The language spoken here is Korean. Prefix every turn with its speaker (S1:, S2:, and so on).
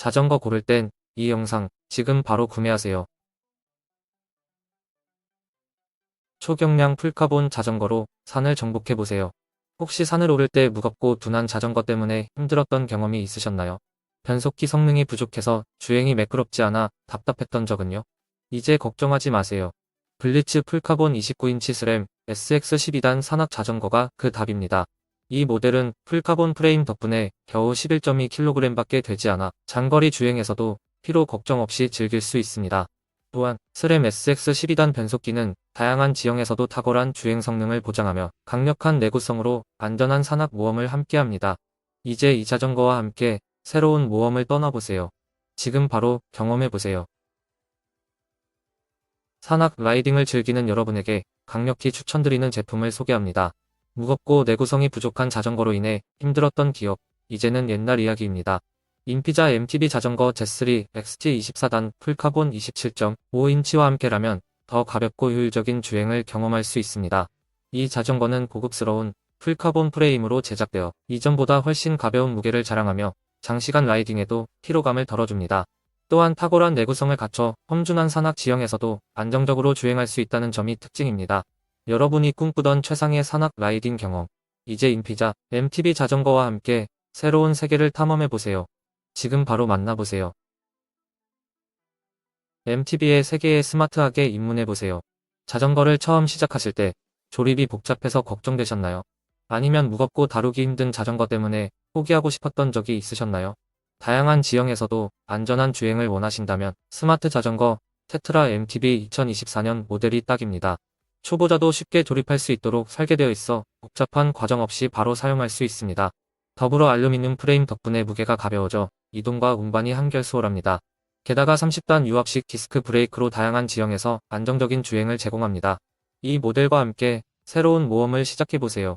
S1: 자전거 고를 땐 이 영상 지금 바로 구매하세요. 초경량 풀카본 자전거로 산을 정복해보세요. 혹시 산을 오를 때 무겁고 둔한 자전거 때문에 힘들었던 경험이 있으셨나요? 변속기 성능이 부족해서 주행이 매끄럽지 않아 답답했던 적은요? 이제 걱정하지 마세요. 블리츠 풀카본 29인치 스램 SX12단 산악 자전거가 그 답입니다. 이 모델은 풀카본 프레임 덕분에 겨우 11.2kg밖에 되지 않아 장거리 주행에서도 피로 걱정 없이 즐길 수 있습니다. 또한 스램 SX12단 변속기는 다양한 지형에서도 탁월한 주행 성능을 보장하며 강력한 내구성으로 안전한 산악 모험을 함께합니다. 이제 이 자전거와 함께 새로운 모험을 떠나보세요. 지금 바로 경험해보세요. 산악 라이딩을 즐기는 여러분에게 강력히 추천드리는 제품을 소개합니다. 무겁고 내구성이 부족한 자전거로 인해 힘들었던 기억, 이제는 옛날 이야기입니다. 인피자 MTB 자전거 Z3 XT24단 풀카본 27.5인치와 함께라면 더 가볍고 효율적인 주행을 경험할 수 있습니다. 이 자전거는 고급스러운 풀카본 프레임으로 제작되어 이전보다 훨씬 가벼운 무게를 자랑하며 장시간 라이딩에도 피로감을 덜어줍니다. 또한 탁월한 내구성을 갖춰 험준한 산악 지형에서도 안정적으로 주행할 수 있다는 점이 특징입니다. 여러분이 꿈꾸던 최상의 산악 라이딩 경험. 이제 인피자 MTB 자전거와 함께 새로운 세계를 탐험해보세요. 지금 바로 만나보세요. MTB의 세계에 스마트하게 입문해보세요. 자전거를 처음 시작하실 때 조립이 복잡해서 걱정되셨나요? 아니면 무겁고 다루기 힘든 자전거 때문에 포기하고 싶었던 적이 있으셨나요? 다양한 지형에서도 안전한 주행을 원하신다면 스마트 자전거 테트라 MTB 2024년 모델이 딱입니다. 초보자도 쉽게 조립할 수 있도록 설계되어 있어 복잡한 과정 없이 바로 사용할 수 있습니다. 더불어 알루미늄 프레임 덕분에 무게가 가벼워져 이동과 운반이 한결 수월합니다. 게다가 30단 유압식 디스크 브레이크로 다양한 지형에서 안정적인 주행을 제공합니다. 이 모델과 함께 새로운 모험을 시작해보세요.